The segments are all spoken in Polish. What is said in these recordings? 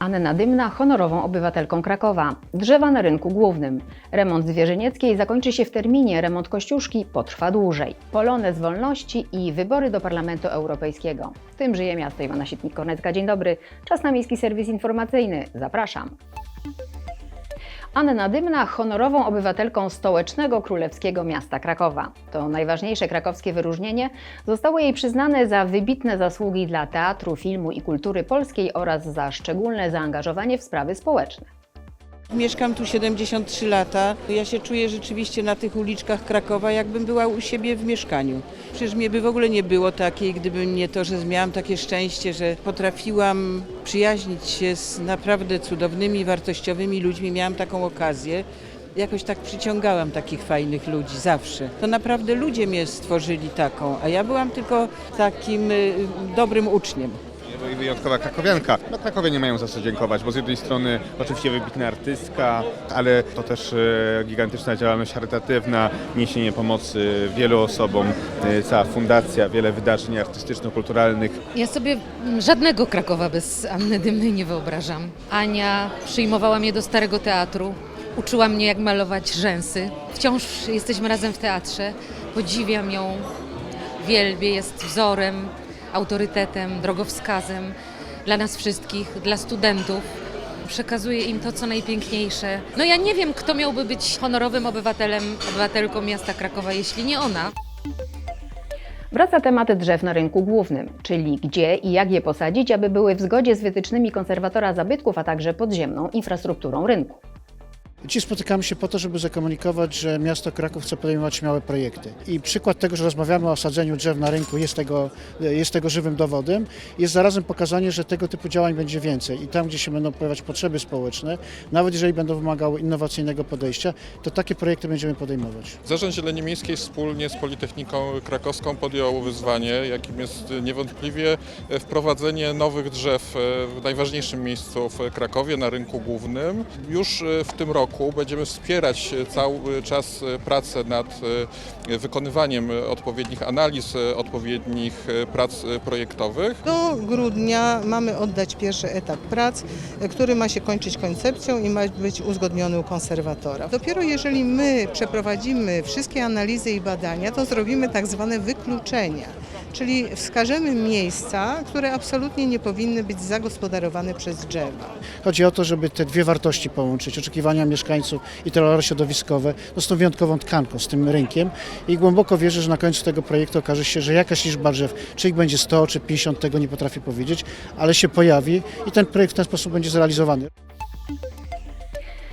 Anna Dymna honorową obywatelką Krakowa. Drzewa na rynku głównym. Remont Zwierzynieckiej zakończy się w terminie, remont Kościuszki potrwa dłużej. Polonez wolności i wybory do Parlamentu Europejskiego. Tym żyje miasto. Iwana Sitnik-Kornecka, dzień dobry. Czas na Miejski Serwis Informacyjny. Zapraszam. Anna Dymna honorową obywatelką stołecznego królewskiego miasta Krakowa. To najważniejsze krakowskie wyróżnienie zostało jej przyznane za wybitne zasługi dla teatru, filmu i kultury polskiej oraz za szczególne zaangażowanie w sprawy społeczne. Mieszkam tu 73 lata. Ja się czuję rzeczywiście na tych uliczkach Krakowa, jakbym była u siebie w mieszkaniu. Przecież mnie by w ogóle nie było takiej, gdyby nie to, że miałam takie szczęście, że potrafiłam przyjaźnić się z naprawdę cudownymi, wartościowymi ludźmi. Miałam taką okazję. Jakoś tak przyciągałam takich fajnych ludzi zawsze. To naprawdę ludzie mnie stworzyli taką, a ja byłam tylko takim y, dobrym uczniem. I wyjątkowa krakowianka. No krakowianie mają za co dziękować, bo z jednej strony oczywiście wybitna artystka, ale to też e, gigantyczna działalność charytatywna, niesienie pomocy wielu osobom, e, cała fundacja, wiele wydarzeń artystyczno-kulturalnych. Ja sobie żadnego Krakowa bez Anny Dymnej nie wyobrażam. Ania przyjmowała mnie do Starego Teatru, uczyła mnie jak malować rzęsy. Wciąż jesteśmy razem w teatrze. Podziwiam ją, wielbię, jest wzorem, autorytetem, drogowskazem dla nas wszystkich, dla studentów. Przekazuje im to, co najpiękniejsze. No ja nie wiem, kto miałby być honorowym obywatelem, obywatelką miasta Krakowa, jeśli nie ona. Wraca temat drzew na rynku głównym, czyli gdzie i jak je posadzić, aby były w zgodzie z wytycznymi konserwatora zabytków, a także podziemną infrastrukturą rynku. Dziś spotykamy się po to, żeby zakomunikować, że miasto Kraków chce podejmować śmiałe projekty. I przykład tego, że rozmawiamy o sadzeniu drzew na rynku jest tego, jest tego żywym dowodem. Jest zarazem pokazanie, że tego typu działań będzie więcej. I tam, gdzie się będą pojawiać potrzeby społeczne, nawet jeżeli będą wymagały innowacyjnego podejścia, to takie projekty będziemy podejmować. Zarząd Zieleni Miejskiej wspólnie z Politechniką Krakowską podjął wyzwanie, jakim jest niewątpliwie wprowadzenie nowych drzew w najważniejszym miejscu w Krakowie, na rynku głównym. Już w tym roku będziemy wspierać cały czas pracę nad wykonywaniem odpowiednich analiz, odpowiednich prac projektowych. Do grudnia mamy oddać pierwszy etap prac, który ma się kończyć koncepcją i ma być uzgodniony u konserwatora. Dopiero jeżeli my przeprowadzimy wszystkie analizy i badania, to zrobimy tak zwane wykluczenia, czyli wskażemy miejsca, które absolutnie nie powinny być zagospodarowane przez drzewa. Chodzi o to, żeby te dwie wartości połączyć, oczekiwania mieszkańców i te walory środowiskowe, no z tą wyjątkową tkanką, z tym rynkiem i głęboko wierzę, że na końcu tego projektu okaże się, że jakaś liczba drzew, czy ich będzie 100 czy 50, tego nie potrafię powiedzieć, ale się pojawi i ten projekt w ten sposób będzie zrealizowany.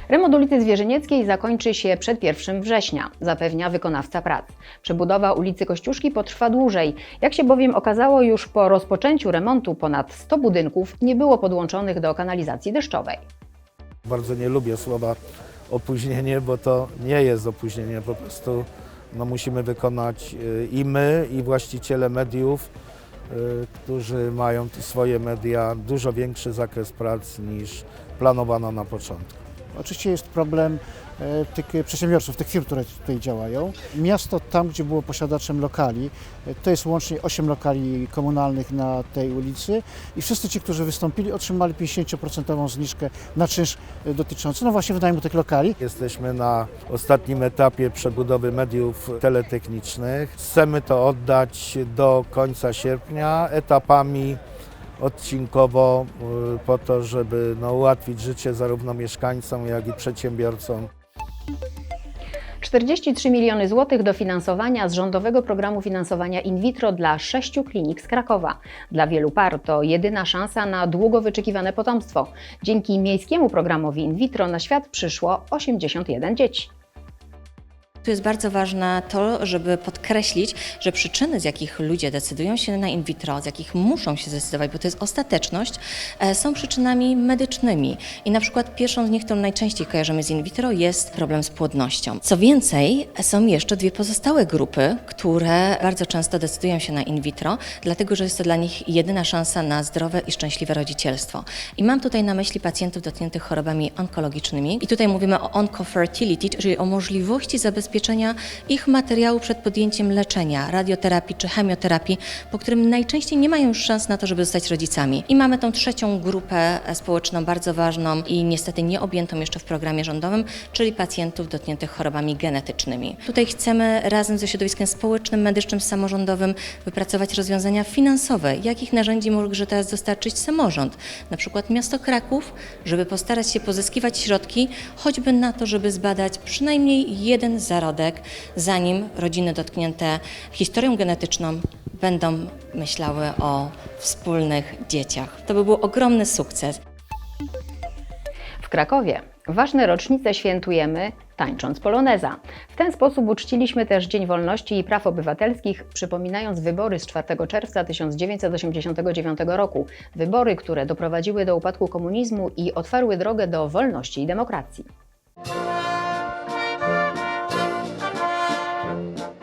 Remont ulicy Zwierzynieckiej zakończy się przed 1 września, zapewnia wykonawca prac. Przebudowa ulicy Kościuszki potrwa dłużej. Jak się bowiem okazało, już po rozpoczęciu remontu ponad 100 budynków nie było podłączonych do kanalizacji deszczowej. Bardzo nie lubię słowa opóźnienie, bo to nie jest opóźnienie. Po prostu no, musimy wykonać y, i my, i właściciele mediów, y, którzy mają swoje media, dużo większy zakres prac niż planowano na początku. Oczywiście jest problem e, tych przedsiębiorców, tych firm, które tutaj działają. Miasto tam, gdzie było posiadaczem lokali, e, to jest łącznie 8 lokali komunalnych na tej ulicy i wszyscy ci, którzy wystąpili, otrzymali 50% zniżkę na czynsz e, dotyczący no właśnie wynajmu tych lokali. Jesteśmy na ostatnim etapie przebudowy mediów teletechnicznych. Chcemy to oddać do końca sierpnia etapami odcinkowo y, po to, żeby no, ułatwić życie zarówno mieszkańcom, jak i przedsiębiorcom. 43 miliony złotych dofinansowania z rządowego programu finansowania in vitro dla sześciu klinik z Krakowa. Dla wielu par to jedyna szansa na długo wyczekiwane potomstwo. Dzięki miejskiemu programowi in vitro na świat przyszło 81 dzieci. Tu jest bardzo ważne to, żeby podkreślić, że przyczyny, z jakich ludzie decydują się na in vitro, z jakich muszą się zdecydować, bo to jest ostateczność, e, są przyczynami medycznymi. I na przykład pierwszą z nich, którą najczęściej kojarzymy z in vitro, jest problem z płodnością. Co więcej, są jeszcze dwie pozostałe grupy, które bardzo często decydują się na in vitro, dlatego że jest to dla nich jedyna szansa na zdrowe i szczęśliwe rodzicielstwo. I mam tutaj na myśli pacjentów dotkniętych chorobami onkologicznymi. I tutaj mówimy o oncofertility, czyli o możliwości zabezpieczenia zabezpieczenia ich materiału przed podjęciem leczenia, radioterapii czy chemioterapii, po którym najczęściej nie mają już szans na to, żeby zostać rodzicami. I mamy tą trzecią grupę społeczną bardzo ważną i niestety nie objętą jeszcze w programie rządowym, czyli pacjentów dotkniętych chorobami genetycznymi. Tutaj chcemy razem ze środowiskiem społecznym, medycznym, samorządowym wypracować rozwiązania finansowe, jakich narzędzi może teraz dostarczyć samorząd, na przykład miasto Kraków, żeby postarać się pozyskiwać środki, choćby na to, żeby zbadać przynajmniej jeden zarodek, zanim rodziny dotknięte historią genetyczną będą myślały o wspólnych dzieciach. To by był ogromny sukces. W Krakowie ważne rocznice świętujemy tańcząc poloneza. W ten sposób uczciliśmy też Dzień Wolności i Praw Obywatelskich, przypominając wybory z 4 czerwca 1989 roku. Wybory, które doprowadziły do upadku komunizmu i otwarły drogę do wolności i demokracji.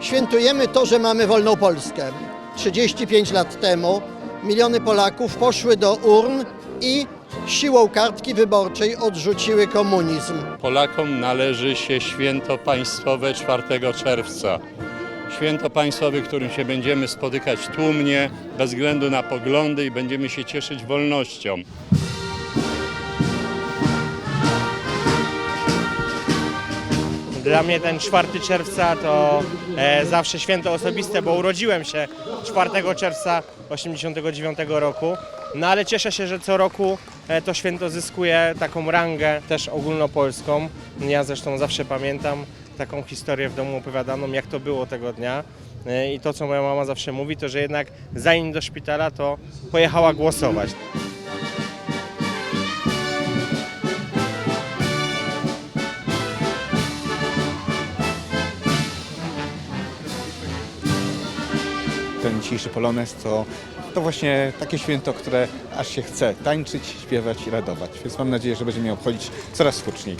Świętujemy to, że mamy wolną Polskę. 35 lat temu miliony Polaków poszły do urn i siłą kartki wyborczej odrzuciły komunizm. Polakom należy się święto państwowe 4 czerwca. Święto państwowe, w którym się będziemy spotykać tłumnie, bez względu na poglądy i będziemy się cieszyć wolnością. Dla mnie ten 4 czerwca to e, zawsze święto osobiste, bo urodziłem się 4 czerwca 89 roku. No ale cieszę się, że co roku e, to święto zyskuje taką rangę też ogólnopolską. Ja zresztą zawsze pamiętam taką historię w domu opowiadaną, jak to było tego dnia. E, I to, co moja mama zawsze mówi, to że jednak zanim do szpitala, to pojechała głosować. ten dzisiejszy polonez, to, to właśnie takie święto, które aż się chce tańczyć, śpiewać i radować. Więc mam nadzieję, że będziemy je obchodzić coraz skuteczniej.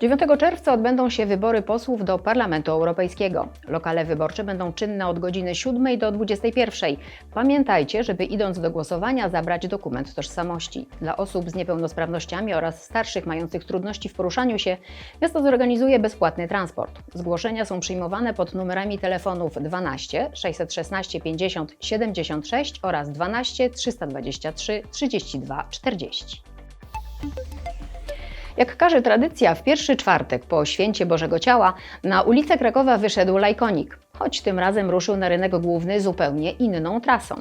9 czerwca odbędą się wybory posłów do Parlamentu Europejskiego. Lokale wyborcze będą czynne od godziny 7 do 21. Pamiętajcie, żeby idąc do głosowania zabrać dokument tożsamości. Dla osób z niepełnosprawnościami oraz starszych mających trudności w poruszaniu się miasto zorganizuje bezpłatny transport. Zgłoszenia są przyjmowane pod numerami telefonów 12 616 50 76 oraz 12 323 32 40. Jak każe tradycja, w pierwszy czwartek po święcie Bożego Ciała na ulicę Krakowa wyszedł lajkonik, choć tym razem ruszył na rynek główny zupełnie inną trasą.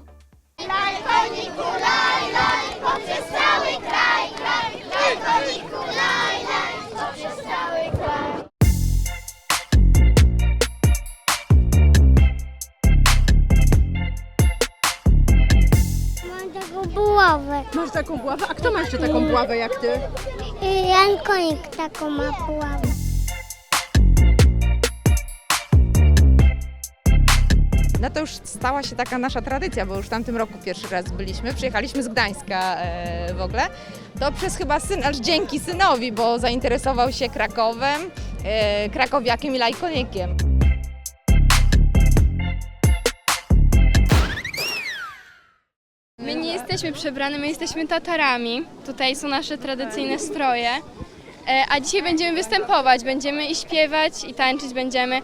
Taką buławę. Masz taką buławę? A kto ma jeszcze taką buławę jak ty? I Jan Konik taką ma buławę. No to już stała się taka nasza tradycja, bo już w tamtym roku pierwszy raz byliśmy. Przyjechaliśmy z Gdańska e, w ogóle. To przez chyba syn, aż dzięki synowi, bo zainteresował się Krakowem, e, krakowiakiem i lajkonikiem. Jesteśmy przebrane, my jesteśmy Tatarami. Tutaj są nasze tradycyjne stroje. E, A dzisiaj będziemy występować, będziemy i śpiewać, i tańczyć będziemy.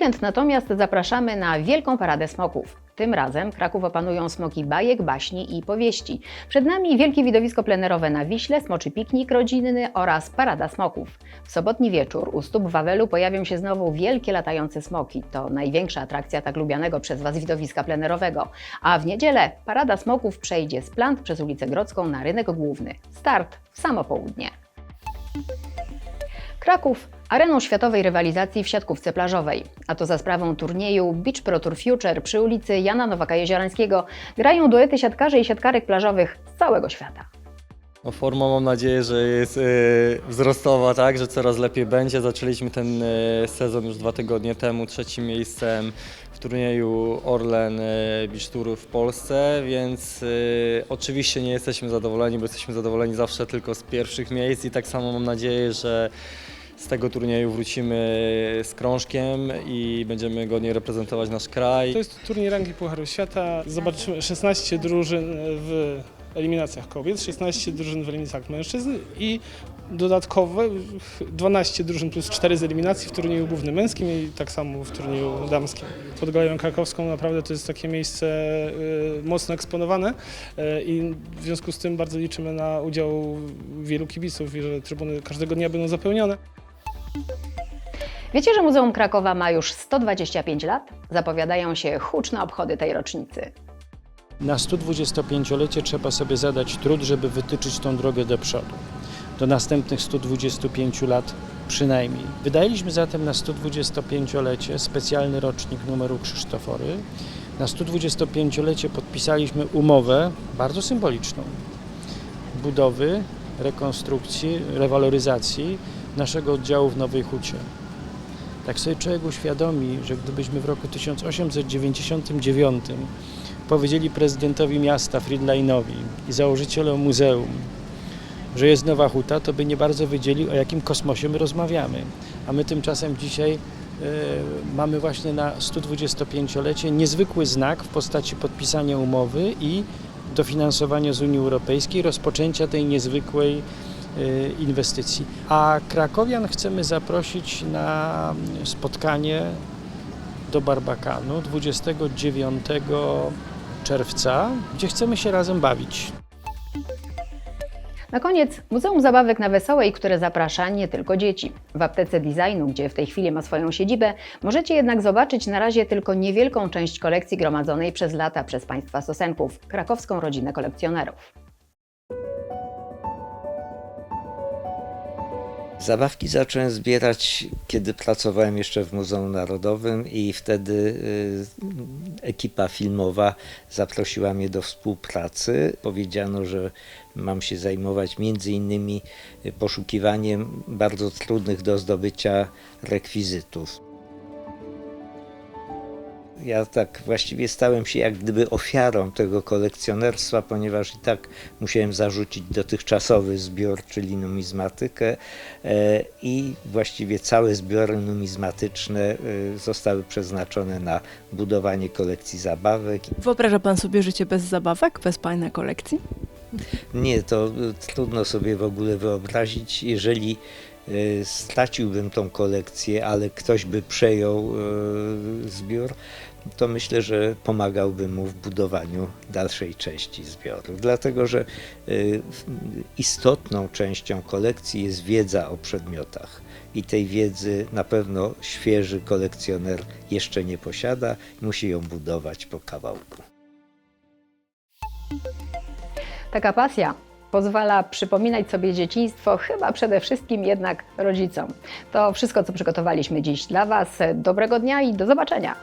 Weekend natomiast zapraszamy na Wielką Paradę Smoków. Tym razem Kraków opanują smoki bajek, baśni i powieści. Przed nami wielkie widowisko plenerowe na Wiśle, smoczy piknik rodzinny oraz Parada Smoków. W sobotni wieczór u stóp Wawelu pojawią się znowu wielkie latające smoki. To największa atrakcja tak lubianego przez Was widowiska plenerowego. A w niedzielę Parada Smoków przejdzie z plant przez ulicę Grodzką na rynek główny. Start w samo południe. Kraków areną światowej rywalizacji w siatkówce plażowej. A to za sprawą turnieju Beach Pro Tour Future przy ulicy Jana Nowaka Jeziorańskiego grają duety siatkarzy i siatkarek plażowych z całego świata. No, forma mam nadzieję, że jest e, wzrostowa, tak, że coraz lepiej będzie. Zaczęliśmy ten e, sezon już dwa tygodnie temu trzecim miejscem w turnieju Orlen e, Beach Tour w Polsce, więc oczywiście nie jesteśmy zadowoleni, bo jesteśmy zadowoleni zawsze tylko z pierwszych miejsc i tak samo mam nadzieję, że z tego turnieju wrócimy z krążkiem i będziemy godnie reprezentować nasz kraj. To jest turniej rangi Pucharu Świata. Zobaczymy 16 drużyn w eliminacjach kobiet, 16 drużyn w eliminacjach mężczyzn i dodatkowe 12 drużyn plus 4 z eliminacji w turnieju głównym męskim i tak samo w turnieju damskim. Pod Galeją Krakowską naprawdę to jest takie miejsce y, mocno eksponowane y, i w związku z tym bardzo liczymy na udział wielu kibiców i że trybuny każdego dnia będą zapełnione. Wiecie, że Muzeum Krakowa ma już 125 lat? Zapowiadają się huczne obchody tej rocznicy. Na 125-lecie trzeba sobie zadać trud, żeby wytyczyć tą drogę do przodu. Do następnych 125 lat przynajmniej. Wydaliśmy zatem na 125-lecie specjalny rocznik numeru Krzysztofory. Na 125-lecie podpisaliśmy umowę bardzo symboliczną budowy, rekonstrukcji, rewaloryzacji naszego oddziału w Nowej Hucie. Tak sobie człowiek uświadomi, że gdybyśmy w roku 1899 powiedzieli prezydentowi miasta Friedleinowi i założycielom muzeum, że jest Nowa Huta, to by nie bardzo wiedzieli, o jakim kosmosie my rozmawiamy. A my tymczasem dzisiaj e, mamy właśnie na 125-lecie niezwykły znak w postaci podpisania umowy i dofinansowania z Unii Europejskiej, rozpoczęcia tej niezwykłej inwestycji. A krakowian chcemy zaprosić na spotkanie do Barbakanu 29 czerwca, gdzie chcemy się razem bawić. Na koniec Muzeum Zabawek na Wesołej, które zaprasza nie tylko dzieci. W aptece designu, gdzie w tej chwili ma swoją siedzibę, możecie jednak zobaczyć na razie tylko niewielką część kolekcji gromadzonej przez lata przez państwa Sosenków, krakowską rodzinę kolekcjonerów. Zabawki zacząłem zbierać, kiedy pracowałem jeszcze w Muzeum Narodowym i wtedy y, ekipa filmowa zaprosiła mnie do współpracy. Powiedziano, że mam się zajmować między innymi poszukiwaniem bardzo trudnych do zdobycia rekwizytów. Ja tak właściwie stałem się jak gdyby ofiarą tego kolekcjonerstwa, ponieważ i tak musiałem zarzucić dotychczasowy zbiór, czyli numizmatykę e, i właściwie całe zbiory numizmatyczne e, zostały przeznaczone na budowanie kolekcji zabawek. Wyobraża Pan sobie życie bez zabawek, bez Pana kolekcji? Nie, to e, trudno sobie w ogóle wyobrazić, jeżeli straciłbym tą kolekcję, ale ktoś by przejął zbiór, to myślę, że pomagałbym mu w budowaniu dalszej części zbioru. Dlatego, że y, istotną częścią kolekcji jest wiedza o przedmiotach. I tej wiedzy na pewno świeży kolekcjoner jeszcze nie posiada, musi ją budować po kawałku. Taka pasja pozwala przypominać sobie dzieciństwo, chyba przede wszystkim jednak rodzicom. To wszystko, co przygotowaliśmy dziś dla Was. Dobrego dnia i do zobaczenia!